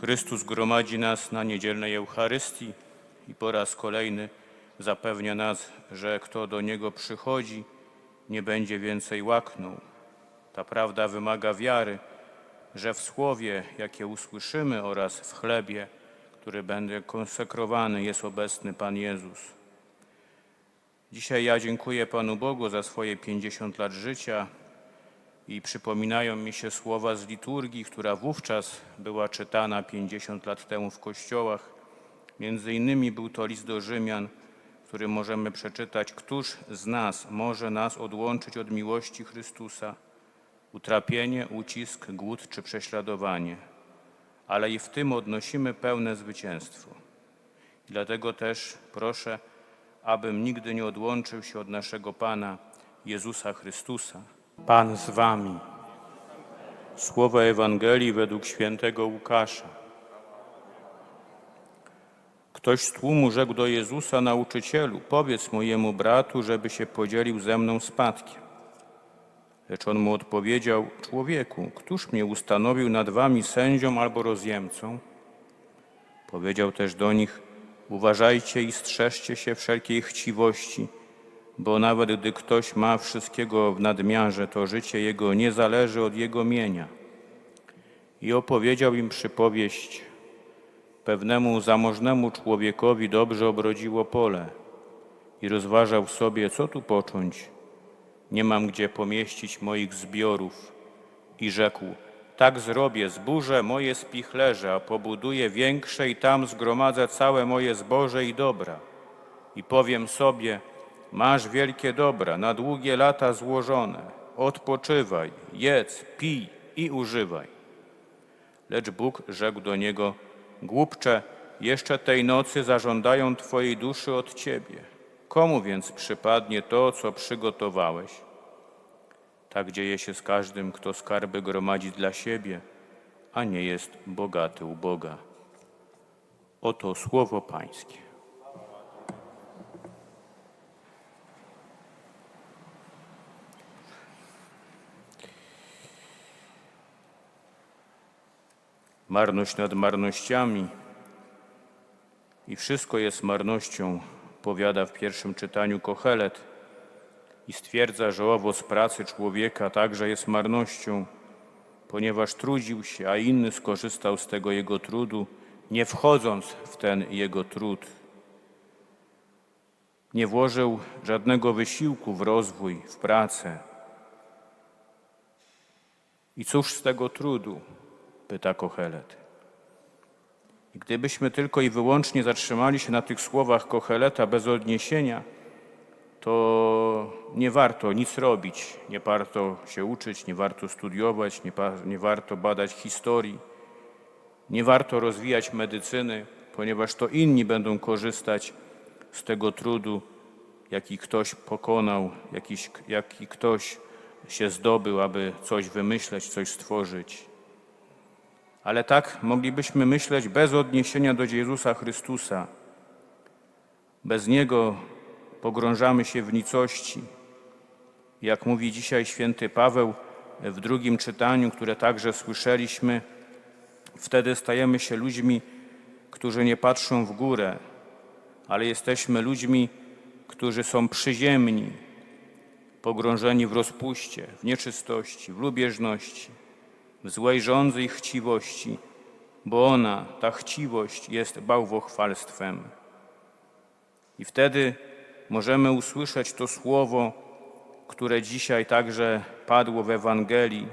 Chrystus gromadzi nas na niedzielnej Eucharystii i po raz kolejny zapewnia nas, że kto do Niego przychodzi, nie będzie więcej łaknął. Ta prawda wymaga wiary, że w słowie, jakie usłyszymy oraz w chlebie, który będzie konsekrowany, jest obecny Pan Jezus. Dzisiaj ja dziękuję Panu Bogu za swoje 50 lat życia i przypominają mi się słowa z liturgii, która wówczas była czytana 50 lat temu w kościołach. Między innymi był to list do Rzymian, w którym możemy przeczytać, któż z nas może nas odłączyć od miłości Chrystusa? Utrapienie, ucisk, głód czy prześladowanie. Ale i w tym odnosimy pełne zwycięstwo. I dlatego też proszę, abym nigdy nie odłączył się od naszego Pana Jezusa Chrystusa. Pan z wami. Słowa Ewangelii według świętego Łukasza. Ktoś z tłumu rzekł do Jezusa, nauczycielu, powiedz mojemu bratu, żeby się podzielił ze mną spadkiem. Lecz on mu odpowiedział, człowieku, któż mnie ustanowił nad wami sędzią albo rozjemcą? Powiedział też do nich, uważajcie i strzeżcie się wszelkiej chciwości, bo nawet gdy ktoś ma wszystkiego w nadmiarze, to życie jego nie zależy od jego mienia. I opowiedział im przypowieść. Pewnemu zamożnemu człowiekowi dobrze obrodziło pole i rozważał sobie, co tu począć. Nie mam gdzie pomieścić moich zbiorów. I rzekł, tak zrobię, zburzę moje spichlerze, a pobuduję większe i tam zgromadzę całe moje zboże i dobra. I powiem sobie, masz wielkie dobra, na długie lata złożone, odpoczywaj, jedz, pij i używaj. Lecz Bóg rzekł do niego, głupcze, jeszcze tej nocy zażądają Twojej duszy od Ciebie. Komu więc przypadnie to, co przygotowałeś? Tak dzieje się z każdym, kto skarby gromadzi dla siebie, a nie jest bogaty u Boga. Oto słowo Pańskie. Marność nad marnościami i wszystko jest marnością, powiada w pierwszym czytaniu Kochelet i stwierdza, że owoc pracy człowieka także jest marnością, ponieważ trudził się, a inny skorzystał z tego jego trudu, nie wchodząc w ten jego trud. Nie włożył żadnego wysiłku w rozwój, w pracę. I cóż z tego trudu? Pyta Kochelet. I gdybyśmy tylko i wyłącznie zatrzymali się na tych słowach Kocheleta bez odniesienia, to nie warto nic robić, nie warto się uczyć, nie warto studiować, nie, nie warto badać historii, nie warto rozwijać medycyny, ponieważ to inni będą korzystać z tego trudu, jaki ktoś pokonał, jakiś, jaki ktoś się zdobył, aby coś wymyśleć, coś stworzyć. Ale tak moglibyśmy myśleć bez odniesienia do Jezusa Chrystusa. Bez Niego pogrążamy się w nicości. Jak mówi dzisiaj święty Paweł w drugim czytaniu, które także słyszeliśmy, wtedy stajemy się ludźmi, którzy nie patrzą w górę, ale jesteśmy ludźmi, którzy są przyziemni, pogrążeni w rozpuście, w nieczystości, w lubieżności złej żądzy i chciwości, bo ona, ta chciwość, jest bałwochwalstwem. I wtedy możemy usłyszeć to słowo, które dzisiaj także padło w Ewangelii,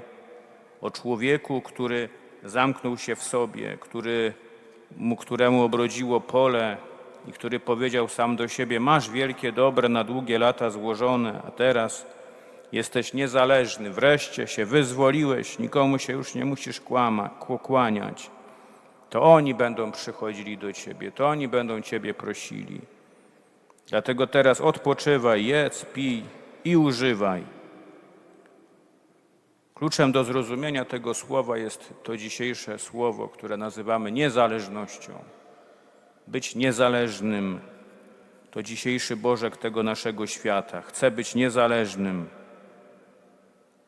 o człowieku, który zamknął się w sobie, który, mu, któremu obrodziło pole i który powiedział sam do siebie: Masz wielkie dobre na długie lata złożone, a teraz Jesteś niezależny, wreszcie się wyzwoliłeś, nikomu się już nie musisz kłama, kłaniać. To oni będą przychodzili do ciebie, to oni będą ciebie prosili. Dlatego teraz odpoczywaj, jedz, pij i używaj. Kluczem do zrozumienia tego słowa jest to dzisiejsze słowo, które nazywamy niezależnością. Być niezależnym to dzisiejszy Bożek tego naszego świata. Chce być niezależnym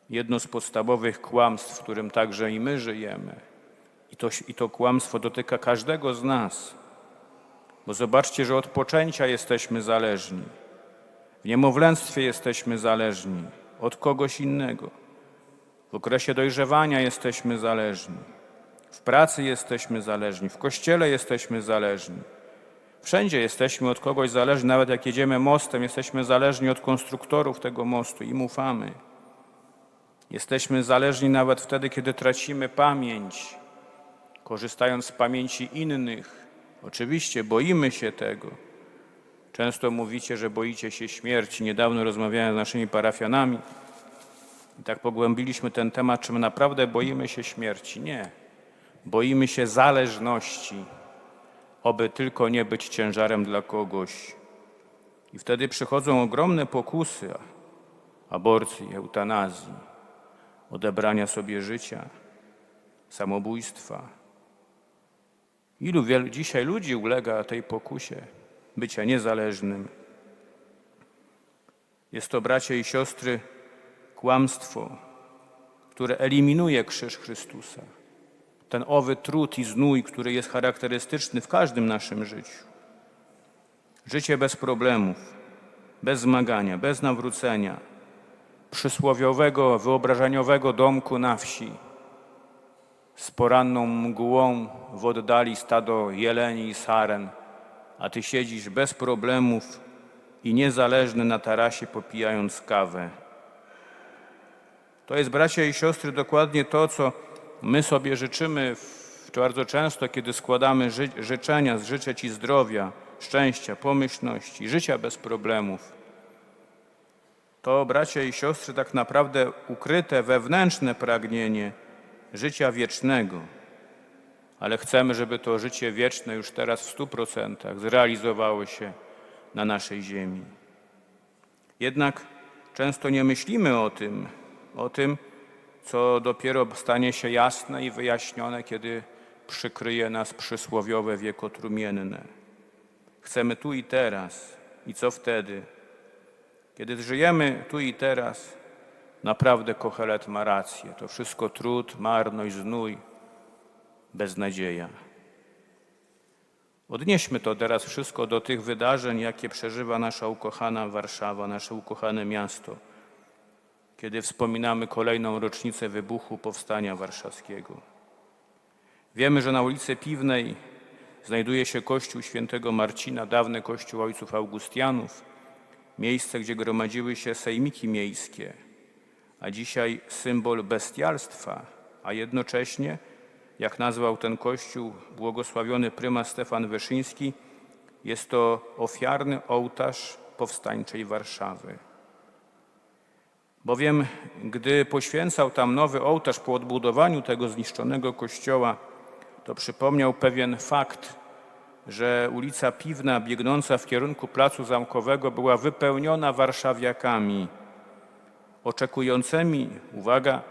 jedno z podstawowych kłamstw, w którym także i my żyjemy, I to, I to kłamstwo dotyka każdego z nas. Bo zobaczcie, że od poczęcia jesteśmy zależni. W niemowlęctwie jesteśmy zależni od kogoś innego. W okresie dojrzewania jesteśmy zależni. W pracy jesteśmy zależni. W kościele jesteśmy zależni. Wszędzie jesteśmy od kogoś zależni. Nawet jak jedziemy mostem, jesteśmy zależni od konstruktorów tego mostu i im ufamy. Jesteśmy zależni nawet wtedy, kiedy tracimy pamięć, korzystając z pamięci innych. Oczywiście boimy się tego. Często mówicie, że boicie się śmierci. Niedawno rozmawiałem z naszymi parafianami i tak pogłębiliśmy ten temat, czy my naprawdę boimy się śmierci. Nie. Boimy się zależności, oby tylko nie być ciężarem dla kogoś. I wtedy przychodzą ogromne pokusy aborcji, eutanazji, odebrania sobie życia, samobójstwa. Ilu wielu dzisiaj ludzi ulega tej pokusie bycia niezależnym? Jest to, bracia i siostry, kłamstwo, które eliminuje krzyż Chrystusa. Ten owy trud i znój, który jest charakterystyczny w każdym naszym życiu. Życie bez problemów, bez zmagania, bez nawrócenia, przysłowiowego, wyobrażeniowego domku na wsi, z poranną mgłą w oddali stado jeleni i saren, a ty siedzisz bez problemów i niezależny na tarasie popijając kawę. To jest, bracia i siostry, dokładnie to, co my sobie życzymy bardzo często, kiedy składamy ży, życzenia, życzę Ci zdrowia, szczęścia, pomyślności, życia bez problemów. To, bracia i siostry, tak naprawdę ukryte wewnętrzne pragnienie życia wiecznego. Ale chcemy, żeby to życie wieczne już teraz w stu procentach zrealizowało się na naszej ziemi. Jednak często nie myślimy o tym, o tym, co dopiero stanie się jasne i wyjaśnione, kiedy przykryje nas przysłowiowe wieko trumienne. Chcemy tu i teraz. I co wtedy? Kiedy żyjemy tu i teraz, naprawdę Kochelet ma rację. To wszystko trud, marność, znój, beznadzieja. Odnieśmy to teraz wszystko do tych wydarzeń, jakie przeżywa nasza ukochana Warszawa, nasze ukochane miasto kiedy wspominamy kolejną rocznicę wybuchu Powstania Warszawskiego. Wiemy, że na ulicy Piwnej znajduje się kościół świętego Marcina, dawny kościół ojców Augustianów, miejsce, gdzie gromadziły się sejmiki miejskie, a dzisiaj symbol bestialstwa, a jednocześnie, jak nazwał ten kościół błogosławiony prymas Stefan Wyszyński, jest to ofiarny ołtarz powstańczej Warszawy. Bowiem, gdy poświęcał tam nowy ołtarz po odbudowaniu tego zniszczonego kościoła, to przypomniał pewien fakt, że ulica Piwna biegnąca w kierunku Placu Zamkowego była wypełniona warszawiakami oczekującymi, uwaga,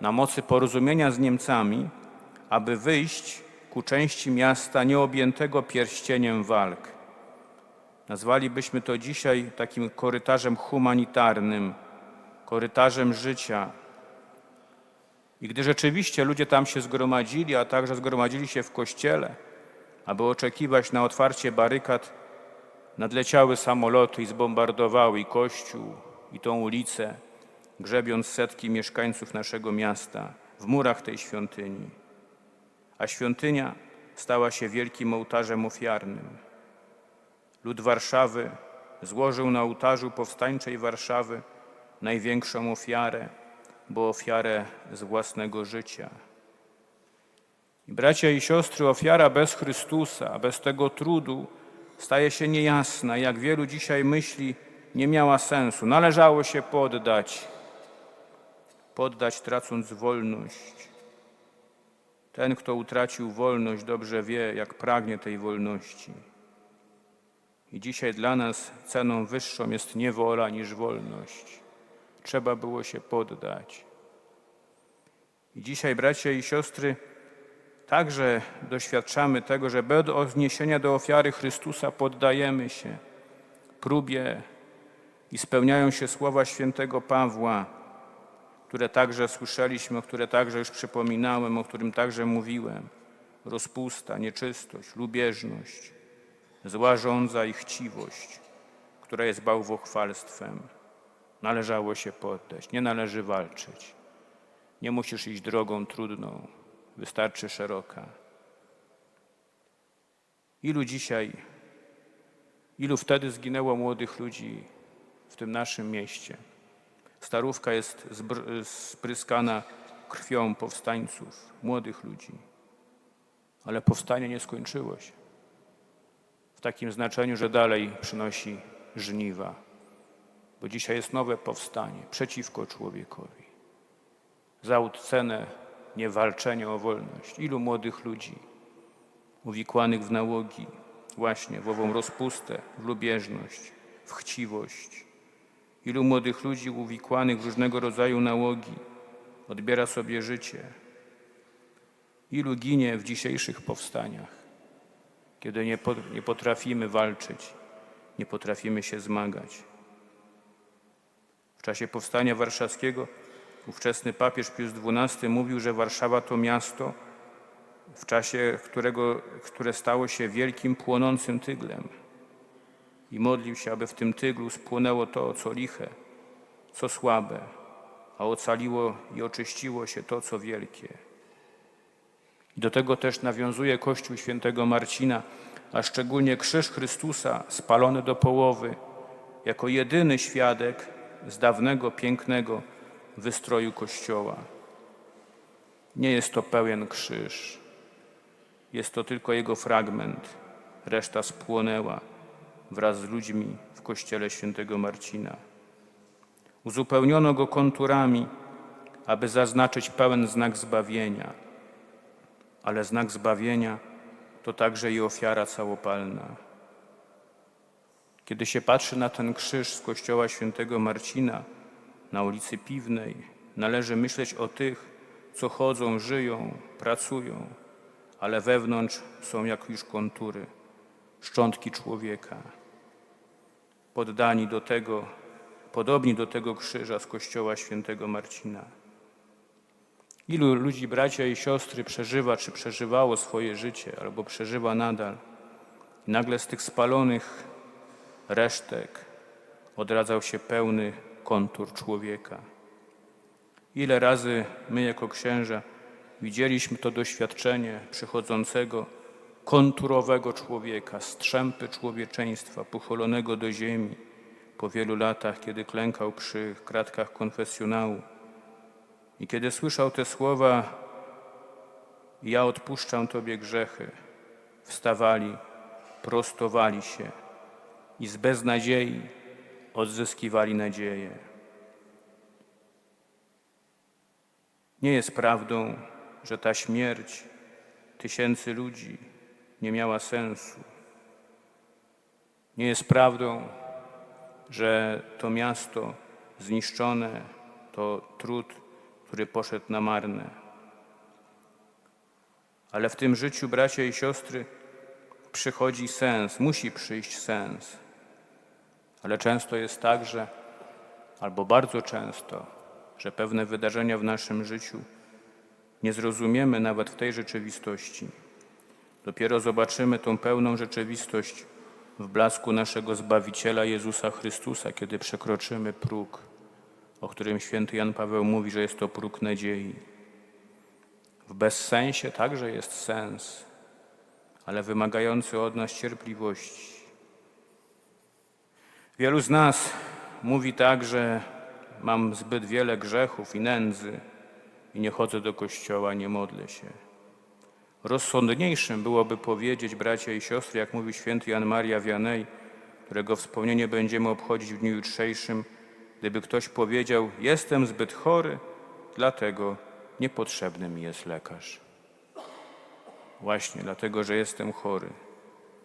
na mocy porozumienia z Niemcami, aby wyjść ku części miasta nieobjętego pierścieniem walk. Nazwalibyśmy to dzisiaj takim korytarzem humanitarnym, korytarzem życia. I gdy rzeczywiście ludzie tam się zgromadzili, a także zgromadzili się w kościele, aby oczekiwać na otwarcie barykad, nadleciały samoloty i zbombardowały i kościół, i tą ulicę, grzebiąc setki mieszkańców naszego miasta w murach tej świątyni. A świątynia stała się wielkim ołtarzem ofiarnym. Lud Warszawy złożył na ołtarzu powstańczej Warszawy największą ofiarę, bo ofiarę z własnego życia. I bracia i siostry, ofiara bez Chrystusa, bez tego trudu staje się niejasna. Jak wielu dzisiaj myśli, nie miała sensu. Należało się poddać, poddać tracąc wolność. Ten, kto utracił wolność, dobrze wie, jak pragnie tej wolności. I dzisiaj dla nas ceną wyższą jest niewola niż wolność trzeba było się poddać. I dzisiaj, bracia i siostry, także doświadczamy tego, że bez odniesienia do ofiary Chrystusa poddajemy się próbie i spełniają się słowa świętego Pawła, które także słyszeliśmy, o które także już przypominałem, o którym także mówiłem. rozpusta, nieczystość, lubieżność, zła żądza i chciwość, która jest bałwochwalstwem. Należało się poddać, nie należy walczyć. Nie musisz iść drogą trudną, wystarczy szeroka. Ilu dzisiaj, ilu wtedy zginęło młodych ludzi w tym naszym mieście? Starówka jest spryskana krwią powstańców, młodych ludzi. Ale powstanie nie skończyło się. W takim znaczeniu, że dalej przynosi żniwa. Bo dzisiaj jest nowe powstanie przeciwko człowiekowi. Za cenę niewalczenia o wolność. Ilu młodych ludzi uwikłanych w nałogi, właśnie w ową rozpustę, w lubieżność, w chciwość. Ilu młodych ludzi uwikłanych w różnego rodzaju nałogi odbiera sobie życie. Ilu ginie w dzisiejszych powstaniach, kiedy nie, nie potrafimy walczyć, nie potrafimy się zmagać. W czasie powstania warszawskiego ówczesny papież Pius XII mówił, że Warszawa to miasto, w czasie którego, które stało się wielkim płonącym tyglem. I modlił się, aby w tym tyglu spłonęło to, co liche, co słabe, a ocaliło i oczyściło się to, co wielkie. Do tego też nawiązuje Kościół świętego Marcina, a szczególnie krzyż Chrystusa spalony do połowy, jako jedyny świadek z dawnego, pięknego wystroju Kościoła. Nie jest to pełen krzyż, jest to tylko jego fragment, reszta spłonęła wraz z ludźmi w kościele świętego Marcina. Uzupełniono go konturami, aby zaznaczyć pełen znak zbawienia, ale znak zbawienia to także i ofiara całopalna. Kiedy się patrzy na ten krzyż z kościoła świętego Marcina na ulicy Piwnej, należy myśleć o tych, co chodzą, żyją, pracują, ale wewnątrz są jak już kontury, szczątki człowieka. Poddani do tego, podobni do tego krzyża z kościoła świętego Marcina. Ilu ludzi, bracia i siostry, przeżywa czy przeżywało swoje życie, albo przeżywa nadal. I nagle z tych spalonych resztek odradzał się pełny kontur człowieka. Ile razy my, jako księża, widzieliśmy to doświadczenie przychodzącego, konturowego człowieka, strzępy człowieczeństwa, pocholonego do ziemi po wielu latach, kiedy klękał przy kratkach konfesjonału. I kiedy słyszał te słowa, ja odpuszczam Tobie grzechy, wstawali, prostowali się i z beznadziei odzyskiwali nadzieję. Nie jest prawdą, że ta śmierć tysięcy ludzi nie miała sensu. Nie jest prawdą, że to miasto zniszczone to trud, który poszedł na marne. Ale w tym życiu, bracia i siostry, przychodzi sens, musi przyjść sens. Ale często jest tak, że, albo bardzo często, że pewne wydarzenia w naszym życiu nie zrozumiemy nawet w tej rzeczywistości. Dopiero zobaczymy tą pełną rzeczywistość w blasku naszego Zbawiciela Jezusa Chrystusa, kiedy przekroczymy próg, o którym święty Jan Paweł mówi, że jest to próg nadziei. W bezsensie także jest sens, ale wymagający od nas cierpliwości. Wielu z nas mówi tak, że mam zbyt wiele grzechów i nędzy i nie chodzę do kościoła, nie modlę się. Rozsądniejszym byłoby powiedzieć, bracia i siostry, jak mówi święty Jan Maria Vianney, którego wspomnienie będziemy obchodzić w dniu jutrzejszym, gdyby ktoś powiedział, jestem zbyt chory, dlatego niepotrzebny mi jest lekarz. Właśnie dlatego, że jestem chory,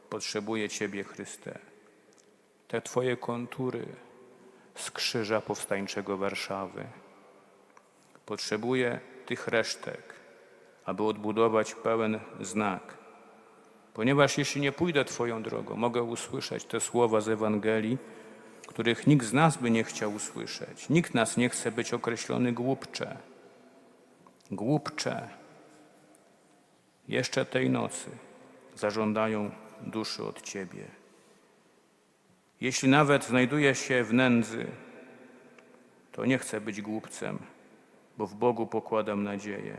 potrzebuję Ciebie, Chryste. Te Twoje kontury z krzyża powstańczego Warszawy. Potrzebuję tych resztek, aby odbudować pełen znak. Ponieważ jeśli nie pójdę Twoją drogą, mogę usłyszeć te słowa z Ewangelii, których nikt z nas by nie chciał usłyszeć. Nikt nas nie chce być określony głupcze. Głupcze. jeszcze tej nocy zażądają duszy od Ciebie. Jeśli nawet znajduję się w nędzy, to nie chcę być głupcem, bo w Bogu pokładam nadzieję.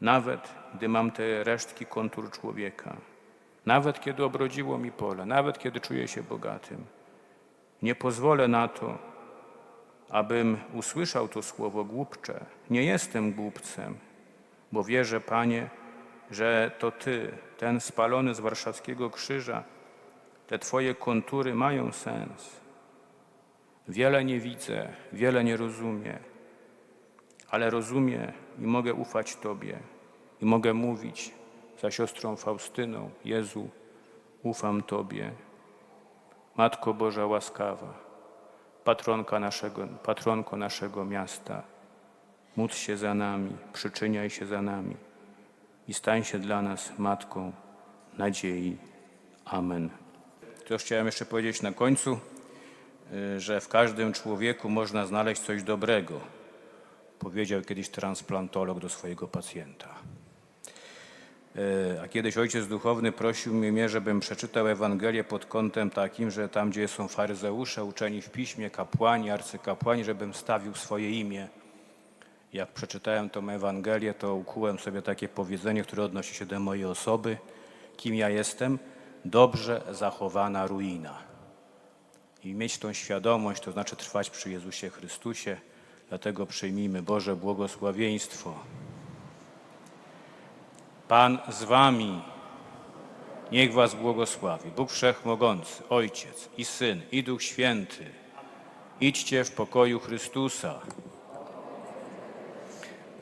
Nawet gdy mam te resztki kontur człowieka, nawet kiedy obrodziło mi pole, nawet kiedy czuję się bogatym, nie pozwolę na to, abym usłyszał to słowo głupcze. Nie jestem głupcem, bo wierzę, Panie, że to Ty, ten spalony z warszawskiego krzyża, te Twoje kontury mają sens. Wiele nie widzę, wiele nie rozumiem, ale rozumiem i mogę ufać Tobie i mogę mówić za siostrą Faustyną, Jezu, ufam Tobie. Matko Boża łaskawa, patronka naszego, patronko naszego miasta, módl się za nami, przyczyniaj się za nami i stań się dla nas matką nadziei. Amen. Też chciałem jeszcze powiedzieć na końcu, y, że w każdym człowieku można znaleźć coś dobrego, powiedział kiedyś transplantolog do swojego pacjenta. E, A kiedyś ojciec duchowny prosił mnie, żebym przeczytał Ewangelię pod kątem takim, że tam, gdzie są faryzeusze, uczeni w piśmie, kapłani, arcykapłani, żebym stawił swoje imię. Jak przeczytałem tą Ewangelię, to ukułem sobie takie powiedzenie, które odnosi się do mojej osoby. Kim ja jestem? Dobrze zachowana ruina. I mieć tą świadomość, to znaczy trwać przy Jezusie Chrystusie. Dlatego przyjmijmy Boże błogosławieństwo. Pan z wami. Niech was błogosławi. Bóg Wszechmogący, Ojciec i Syn i Duch Święty. Idźcie w pokoju Chrystusa.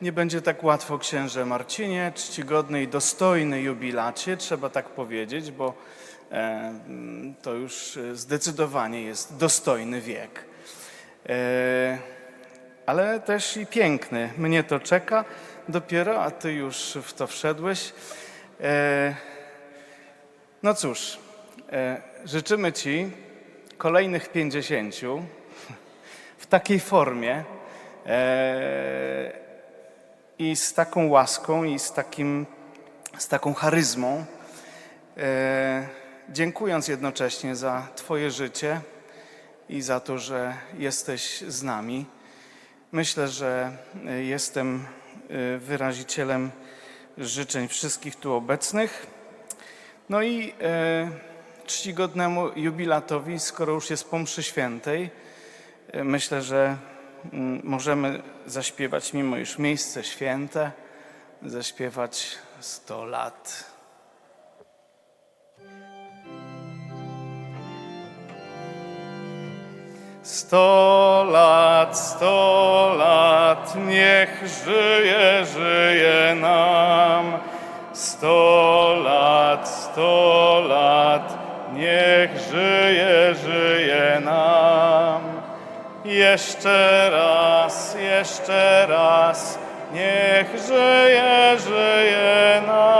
Nie będzie tak łatwo, księże Marcinie, czcigodny i dostojny jubilacie, trzeba tak powiedzieć, bo e, to już zdecydowanie jest dostojny wiek. E, ale też i piękny. Mnie to czeka dopiero, a ty już w to wszedłeś. E, no cóż, życzymy ci kolejnych pięćdziesięciu w takiej formie. I z taką łaską i z, takim, z taką charyzmą, e, dziękując jednocześnie za Twoje życie i za to, że jesteś z nami. Myślę, że e, jestem e, wyrazicielem życzeń wszystkich tu obecnych. No i e, czcigodnemu jubilatowi, skoro już jest po mszy świętej, e, myślę, że możemy zaśpiewać, mimo iż miejsce święte, zaśpiewać 100 lat. Sto lat, sto lat, niech żyje, żyje nam. Sto lat, sto lat, niech żyje Jeszcze raz, jeszcze raz, niech żyje, żyje nam.